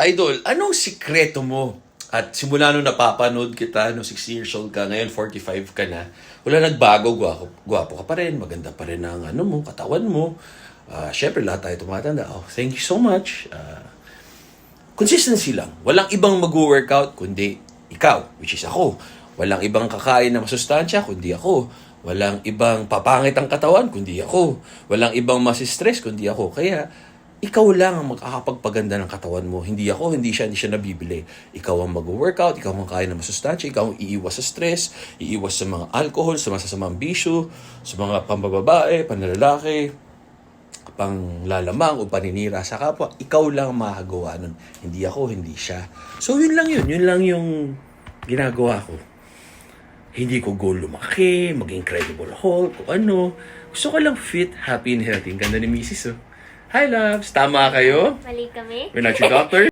Idol, anong sikreto mo? At simula nung napapanood kita, no 6 years old ka, ngayon 45 ka na, wala nagbago, gwapo, gwapo ka pa rin, maganda pa rin ang ano mo, katawan mo. Ah, Siyempre, lahat tayo tumatanda. Oh, thank you so much. Ah, consistency lang. Walang ibang mag-workout kundi ikaw, which is ako. Walang ibang kakain na masustansya kundi ako. Walang ibang papangit ang katawan kundi ako. Walang ibang masistress kundi ako. Kaya, ikaw lang ang makakapagpaganda ng katawan mo. Hindi ako, hindi siya, hindi siya nabibili. Ikaw ang mag-workout, ikaw ang kain na masustansya, ikaw ang iiwas sa stress, iiwas sa mga alcohol, sa masasamang bisyo, sa mga pambababae, panlalaki, pang lalamang o paninira sa kapwa, ikaw lang ang makakagawa nun. Hindi ako, hindi siya. So, yun lang yun. Yun lang yung ginagawa ko. Hindi ko goal lumaki, maging incredible Hulk, o ano. Gusto ko lang fit, happy, and healthy. Ang ganda ni Mrs. Oh. Hi, loves! Tama kayo? Mali kami. We're not your doctor.